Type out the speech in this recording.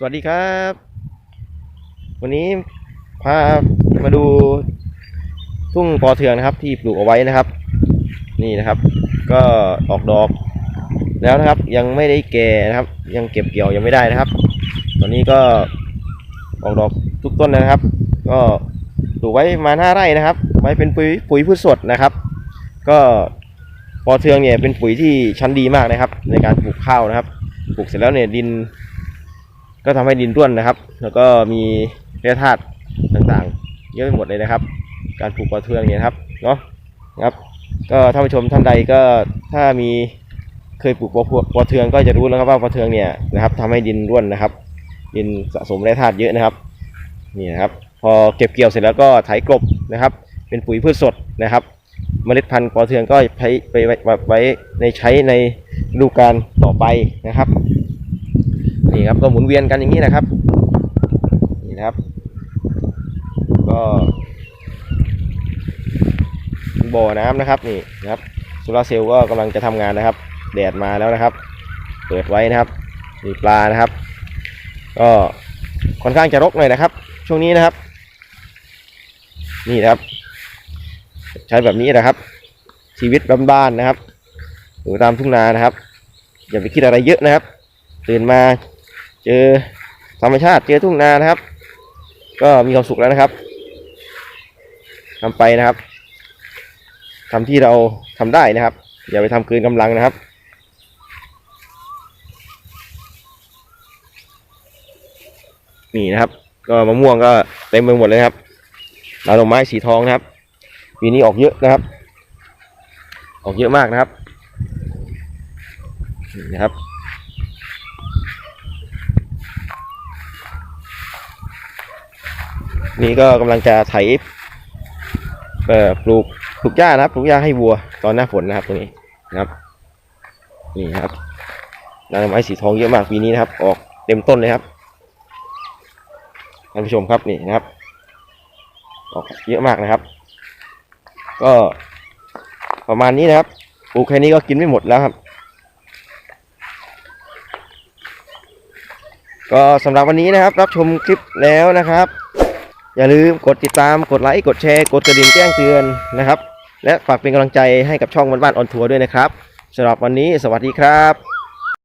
สวัสดีครับ วันนี้พามาดูทุ่งปอเทืองนะครับ ที่ปลูกเอาไว้นะครับ นี่นะครับ ก็ออกดอก แล้วนะครับ ยังไม่ได้แก่นะครับ ยังเก็บเกี่ยวยังไม่ได้นะครับ ตอนนี้ก็ออกดอกทุกต้นนะครับ ก็ปลูกไว้มาห้าไร่นะครับ ไว้เป็นปุ๋ยปุ๋ยพืชสดนะครับ ก็ปอเทืองเนี่ยเป็นปุ๋ยที่ชั้นดีมากนะครับ ในการปลูกข้าวนะครับ ปลูกเสร็จแล้วเนี่ยดิน ก็ทำให้ดินร่วนนะครับ แล้วก็มีแร่ธาตุต่างๆ เยอะไปหมดเลยนะครับ การปลูกปอเทืองเนี่ยครับเนาะนะครับ ก็ท่านผู้ชมท่านใดก็ถ้ามีเคยปลูกปอพวปอเทืองก็จะรู้แล้วครับว่าปอเทืองเนี่ยนะครับทำให้ดินร่วนนะครับ ดินสะสมแร่ธาตุเยอะนะครับนี่นะครับ พอเก็บเกี่ยวเสร็จแล้วก็ไถกลบนะครับ เป็นปุ๋ยพืชสดนะครับ เมล็ดพันธุ์ปอเทืองก็ไปไปไว้ไว้ในใช้ในฤดูกาลต่อไปนะครับ นี่ครับก็หมุนเวียนกันอย่างนี้นะครับนี่นะครับ ก็บ่อน้ำนะครับนี่นะครับโซลาร์เซลล์ก็กำลังจะทำงานนะครับ แดดมาแล้วนะครับ เปิดไว้นะครับมีปลานะครับ ก็ค่อนข้างจะรกหน่อยนะครับ ช่วงนี้นะครับ นี่นะครับ ใช้แบบนี้นะครับ ชีวิตบ้านๆนะครับอยู่ตามทุ่งนานะครับ อย่าไปคิดอะไรเยอะนะครับ ตื่นมา เจอธรรมชาติเจอทุ่งนานะครับ ก็มีความสุขแล้วนะครับทำไปนะครับทำที่เราทำได้นะครับ อย่าไปทำเกินกำลังนะครับนี่นะครับ ก็มะม่วงก็เต็มไปหมดเลยครับดาดอกไม้สีทองนะครับปีนี้ออกเยอะนะครับ ออกเยอะมากนะครับนี่นะครับ นี่ก็กำลังจะไถเอ่อปลูกปลูกหญ้านะครับปลูกหญ้าให้วัวตอนหน้าฝนนะครับตรงนี้นะครับนี่นะครับดอกไม้สีทองเยอะมากปีนี้นะครับ ออกเต็มต้นเลยครับท่านผู้ชมครับนี่นะครับ ออกเยอะมากนะครับ ก็ประมาณนี้นะครับปลูกแค่นี้ก็กินไม่หมดแล้วครับ ก็สำหรับวันนี้นะครับ รับชมคลิปแล้วนะครับ อย่าลืมกดติดตามกดไลค์กดแชร์กดกระดิ่งแจ้งเตือนนะครับ และฝากเป็นกำลังใจให้กับช่องบ้านบ้านออนทัวร์ด้วยนะครับสำหรับวันนี้สวัสดีครับ